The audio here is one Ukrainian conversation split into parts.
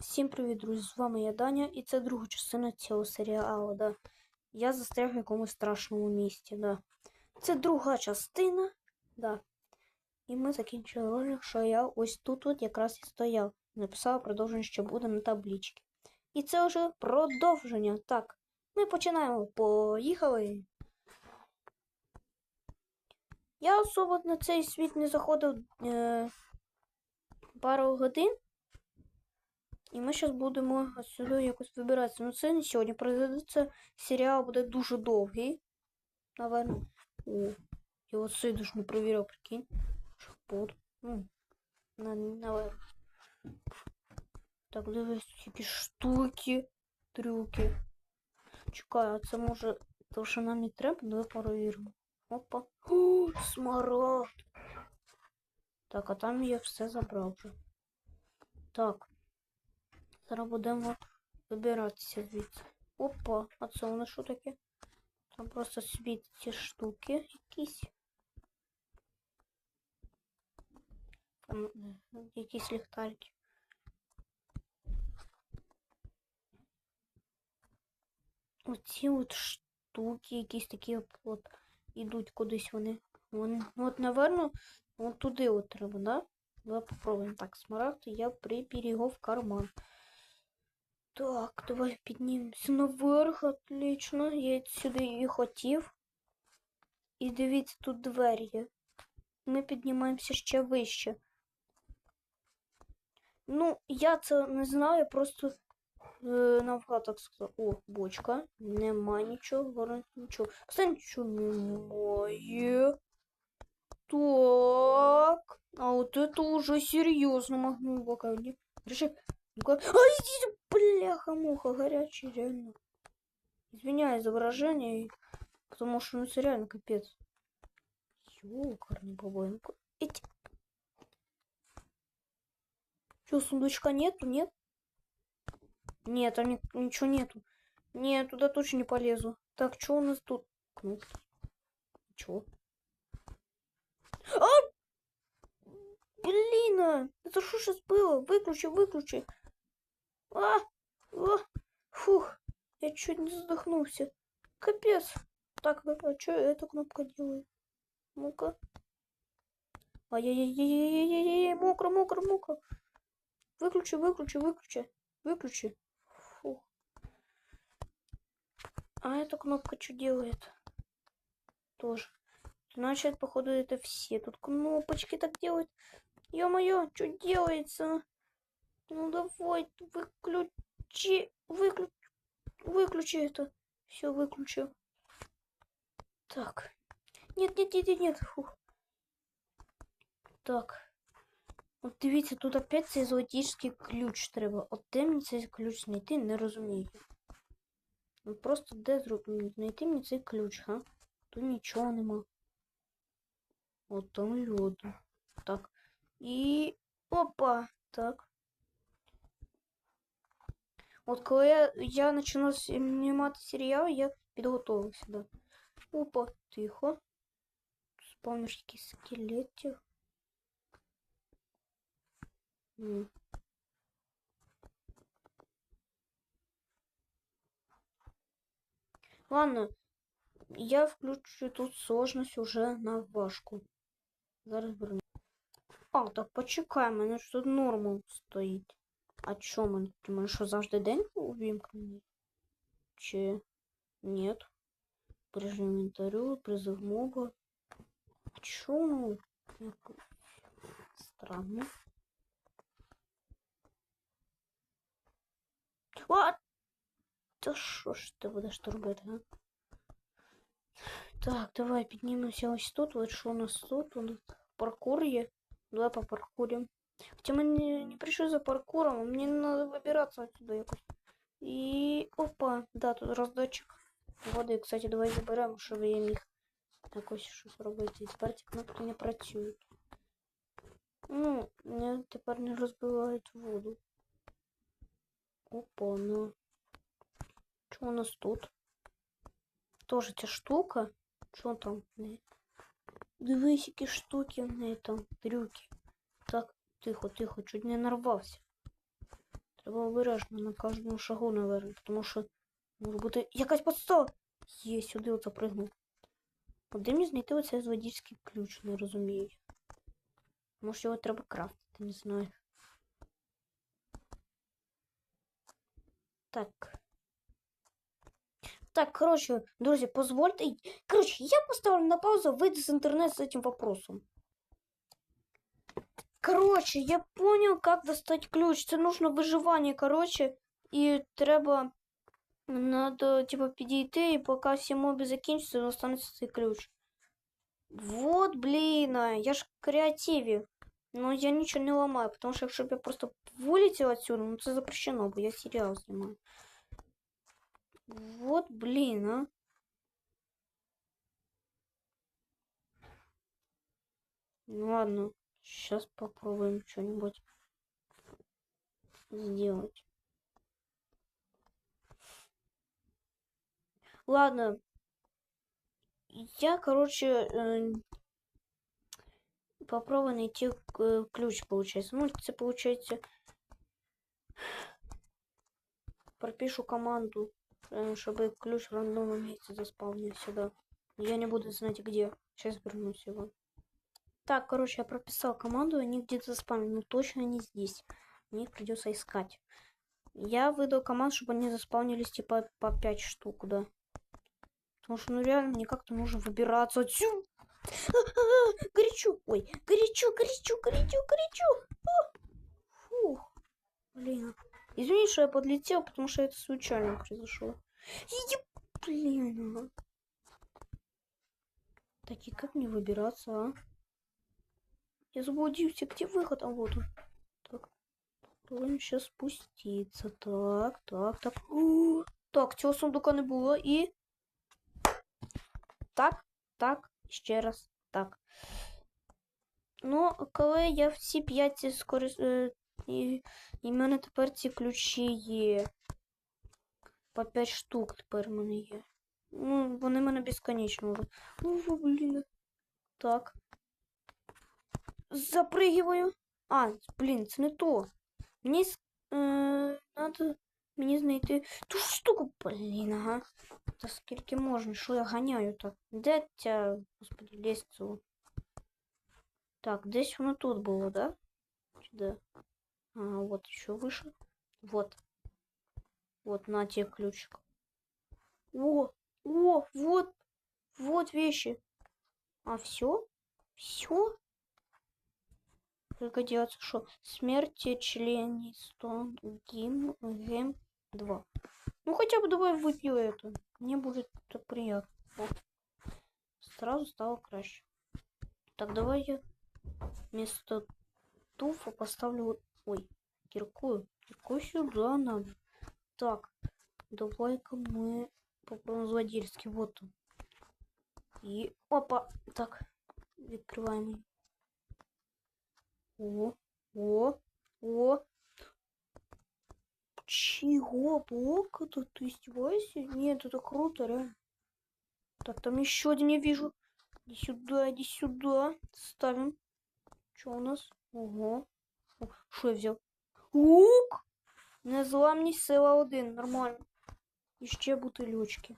Всім привіт, друзі! З вами я Даня, і це друга частина цього серіалу. Да. Я застряг в якомусь страшному місті. Да. Це друга частина. Да. І ми закінчили ролик, що я ось тут от якраз і стояв. Написав продовження, що буде на табличці. І це вже продовження. Так, ми починаємо. Поїхали. Я особо на цей світ не заходив е, пару годин. І ми зараз будемо сюди якось вибиратися. Ну це не сьогодні произведеться. Серіал буде дуже довгий. Наверно. О, я от цей ж не провірив, прикинь. Под. Ну, на, наверно. Так, дивись, які штуки, трюки. Чекай, а це може. То, що нам не треба, давай перевіримо. Опа. О, смарагд. Так, а там я все забрав вже. Так. Зараз будемо вибиратися звідси. Опа, а це воно що таке? Там просто світять штуки якісь. Там е, якісь ліхтарики. Оці от штуки, якісь такі от, ідуть кудись вони. Вони, ну от, напевно, от туди от треба, да? Давай попробуємо. Так, смарагд я приберегу в карман. Так, давай піднімемося наверх, отлично. Я сюди і хотів. І дивіться, тут двері. Ми піднімаємося ще вище. Ну, я це не знаю, просто е, навгад так сказав. О, бочка. Нема нічого, говорить нічого. Все нічого немає. Так. А вот это уже серьезно махнул бока. Держи. Ну-ка. Ай, бляха-муха, горячий, реально. Извиняюсь за выражение, потому что ну это реально капец. Ёкарный бабай. ну-ка. Эть. Чё, сундучка нету, нет? Нет, там ни- ничего нету. Нет, туда точно не полезу. Так, что у нас тут? Кнопки. Чё? А! Блин, а, это что сейчас было? Выключи, выключи. А, а, фух, я чуть не задохнулся. Капец. Так, а что эта кнопка делает? Ну-ка. Ай-яй-яй-яй-яй-яй-яй, мокро, мокро, мокро. Выключи, выключи, выключи, выключи. Фух. А эта кнопка что делает? Тоже. Значит, походу, это все тут кнопочки так делают. Ё-моё, что делается? Ну давай, выключи, выключи, выключи это. Все, выключил. Так. Нет, нет, нет, нет, нет. Фух. Так. От дивіться, тут опять цей золотішський ключ треба. От де мені цей ключ знайти, не розумію. Ну просто де зру- знайти мені цей ключ, га? Тут нічого нема. От там льод. Так. І. Опа! Так. От коли я, я починав знімати серіал, я підготувався, да. Опа, тихо. Спавниш якісь скелетів. М. Ладно, я включу тут сложність уже на важку. Зараз верну. А, так почекай, мене ж тут нормал стоїть. А чо мене? У мене що завжди день увімкнений? Чи нет? Прижим інвентарю, призыв моба. А чо воно? Як... Странно. А! Та що ж ти будеш тут робити, а? Так, давай піднімемося ось тут. От що у нас тут? У нас паркур є. Давай по паркурим. Хотя мы не, не пришли за паркуром, а мне надо выбираться отсюда якось. И опа, да, тут роздатчик води. Кстати, давай заберемо, щоб я міг якось щось робити. І тепер ці кнопки не працюють. Ну, не, тепер не розбивають воду. Опа, ну. Що у нас тут? Тоже ця штука. Що там? Не. Дивись, які штуки в неї там, трюки. Тихо, тихо, чуть не нарвався. Треба обережно на кожному шагу, наверное, тому що може бути якась подстава. Є, сюди от запригнув. От де мені знайти оцей зводійський ключ, не розумію. Може його треба крафтити, не знаю. Так. Так, короче, друзья, позвольте. Короче, я поставлю на паузу, выйду с интернета с этим вопросом. Короче, я понял, как достать ключ. Это нужно выживание, короче. И треба... Надо, типа, підійти, і поки всі моби закінчаться, останеться цей ключ. Вот, блин, а, я ж креативів. Но я ничего не ломаю, потому что якщо б я просто вылетел отсюда, ну це запрещено, бо я сериал снимаю. Вот, блин, а. Ну ладно, сейчас попробуем что-нибудь сделать. Ладно. Я, короче, э, попробую найти э, ключ, получается. Ну, это получается... Пропишу команду, э, чтобы ключ в рандомном месте заспавнился, да. Я не буду знать где. Сейчас вернусь его. Так, короче, я прописал команду, они где-то заспавнили, но точно не здесь. Мне их придется искать. Я выдал команду, чтобы они заспавнились типа по 5 штук, да. Потому что, ну реально, мне как-то нужно выбираться отсюда. Горячо, ой, горячо, горячо, горячо, горячо. А! Фух, блин. Извини, что я подлетел, потому что это случайно произошло. Иди, блин. Так, и как мне выбираться, а? Я заблудился. Где выход? А вот он. Так. Попробуем сейчас спуститься. Так, так, так. О, так, цього сундука не було. І. Так, так, ще раз. Так. Ну, коли я всі п'ять скоріс... е, І, в мене тепер ці ключі є. По 5 штук тепер в мене є. Ну, вони в мене безконечно вже. О, блін. Так. Запригиваю. А, блін, це не то. Мені с- е, надо мені знайти ту ж штуку, блін, ага. Та скільки можна, що я ганяю так? Де ця, господи, лестниця? Так, десь воно тут було, да? Чи де? А, вот еще выше. Вот. Вот, на тебе ключик. О, о, вот, вот вещи. А все? Все? Пригодятся, что? Смерти членистон гим гем 2. Ну хотя бы давай выпью это. Мне будет это приятно. О. Сразу стало краще. Так, давай я вместо туфа поставлю Ой, кирку. Кирку сюда надо. Так, давай-ка мы попробуем злодейский. Вот он. И опа. Так, открываем. её. О, о, о. Чего? Блок это? Ты издеваешься? Нет, это круто, реально. Так, там еще один я вижу. Иди сюда, иди сюда. Ставим. Что у нас? Ого. О, Що я взяв? Лук! Незламність сила 1, нормально. І ще бутильочки.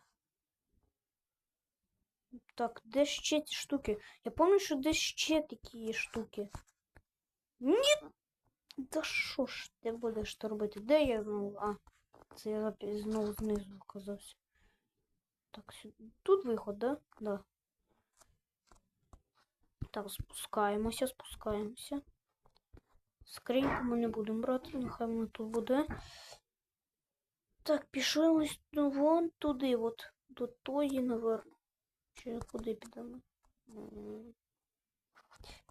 Так, де ще ці штуки? Я пам'ятаю, що де ще такі є штуки. Ні! Та що ж ти будеш то робити? Де я знову? А, це я знову знизу оказався. Так. Тут виход, да? Да. Так, спускаємося, спускаємося. Скриньку ми не будемо брати, нехай вона тут буде. Так, пішли ось ну, вон туди, от до тої, наверно. Чи куди підемо?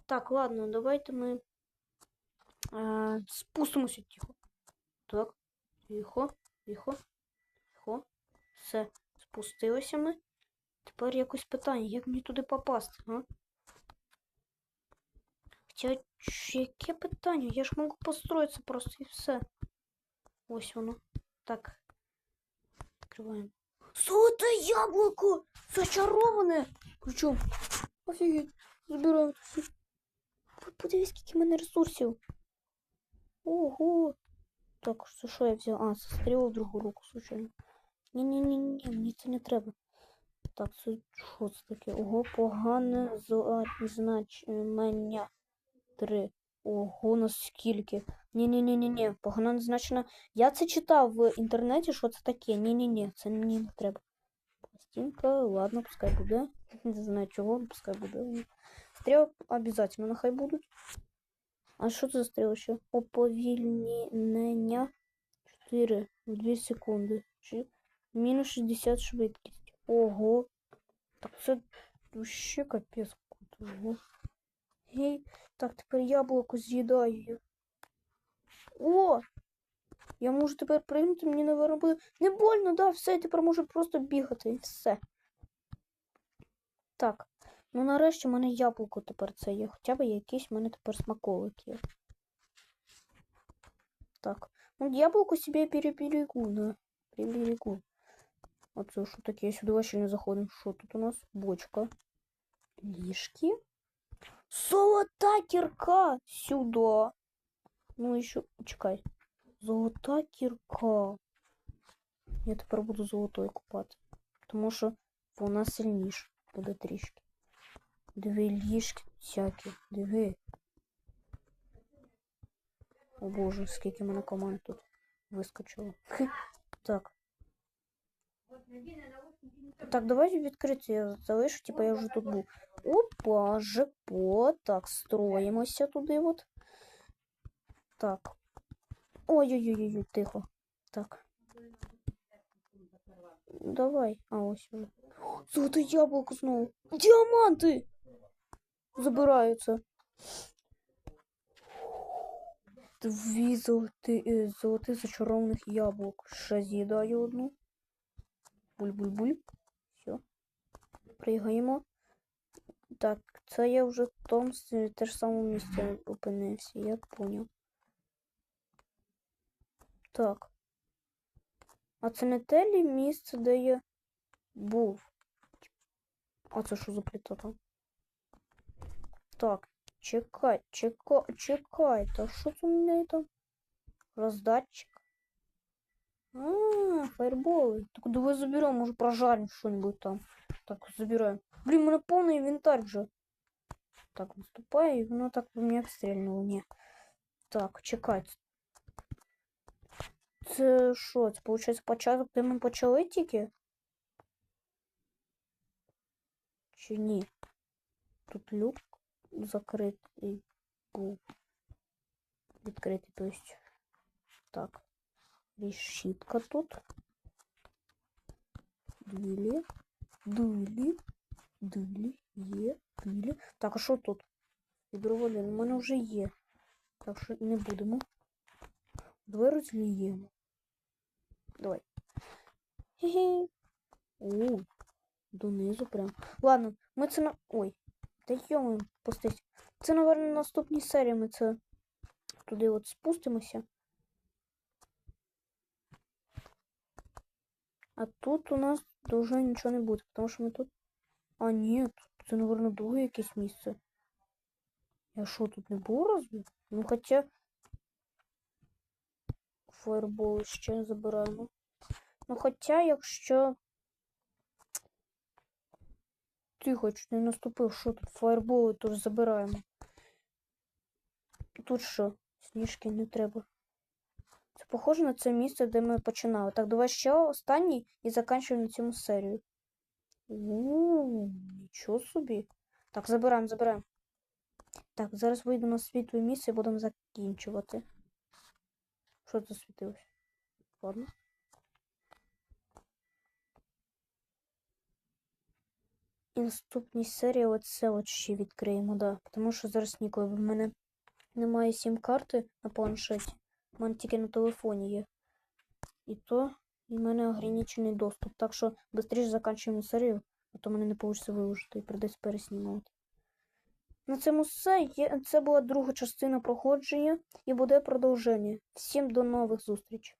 Так, ладно, давайте ми е, спустимося тихо. Так, тихо, тихо, тихо. Все, спустилися ми. Тепер якось питання, як мені туди попасти, а? Хоча, яке питання? Я ж можу построїтися просто і все. Ось воно. Так. Відкриваємо. Золоте яблуко! Зачароване! Причому? Офігеть. Ви Подивись, скільки в мене ресурсів. Ого! Так, це що я взяв? А, це стрілу в другу руку, случайно. Ні-ні-ні, мені це не треба. Так, це що це таке? Ого, погане значення. Три. Ого, наскільки. Ні-ні-ні-ні-ні. Погано назначено. Я це читав в інтернеті, що це таке. Ні-ні-ні, це мені не треба. Пластинка, ладно, пускай буде. Не знаю чого, пускай буде. Стріл обов'язково нехай будуть. А що це за стріл ще? Оповільнення 4 в 2 секунди. Мінус 60 швидкість. Ого. Так це вообще капець. Гей, так, тепер яблуко з'їдаю. О! Я можу тепер пригнути, мені, напевно, буде. Не больно, да, все, я тепер можу просто бігати і все. Так. Ну нарешті в мене яблуко тепер це є. Хоча б якийсь в мене тепер смаколик є. Так. Ну, яблуко себе переберегу, да. Приберегу. Оце що таке? Сюди вообще не заходимо. Що тут у нас? Бочка. Ліжки. Золота кірка! Сюди. Ну, і що. Чекай. Золота кірка. Я тепер буду золотою купати. Тому що вона сильніша буде трішки. Диви ліжки всякі. Диви. О боже, скільки мене команд тут вискочило. Так. Так, давайте відкрити. Я залишу, типа я вже тут був. Опа, ЖПО. Так, строїмося туди от. Так. Ой-ой-ой, тихо. Так. Давай. А, ось уже. Золоте яблуко знову. Діаманти! Забираються. Дві золоти, е, золоти зачарованих яблук. Ще з'їдаю одну. Буль-буль-буль. Все. Пригаємо. Так, це я вже в тому с- те ж самому місці опинився, я поняв. Так. А це не те лі місце, де я був. А це що за пліта там? Так, чекай, чекай, чекай. Що це у мене там? Роздатчик. А, фаерболы. Так давай заберем, может прожарим что-нибудь там. Так, забираем. Блин, у меня полный инвентарь же. Так, наступай, ну так по мне обстрельнуло, не. Так, чекать. Це що? Це, виходить, початок, де ми почали тільки? Чи ні? Тут люк закритий був. Відкритий, то есть. Так. Решітка тут. Дилі. Дилі. Дилі. Є. Дилі. Так, а що тут? Гідроволін. У мене вже є. Так що не будемо. Давай розліємо. Давай. О, донизу прям. Ладно, ми це на. Ой. Та йому пустись. Це, напевно, на наступній серії ми це туди от спустимося. А тут у нас дуже нічого не буде, тому що ми тут. А, ні, це, напевно, друге якесь місце. Я що, тут не був разве? Ну, хоча. Фаербол ще забираємо. Ну, хоча, якщо. Ти хоч не наступив, що тут фаерболи, то ж забираємо. Тут що? Сніжки не треба. Це похоже на це місце, де ми починали. Так, давай ще останній і закінчуємо на цьому серію. Ууу, нічого собі. Так, забираємо, забираємо. Так, зараз вийду на світле місце і будемо закінчувати. Що це світилось? Ладно. І наступній серії оце от ще відкриємо, да. Тому що зараз ніколи в мене немає сім-карти на планшеті. У мене тільки на телефоні є. І то в мене ограничений доступ. Так що швидше закінчуємо серію, а то мене не вийде виложити і придеться переснімати. На цьому все. Це була друга частина проходження і буде продовження. Всім до нових зустрічей.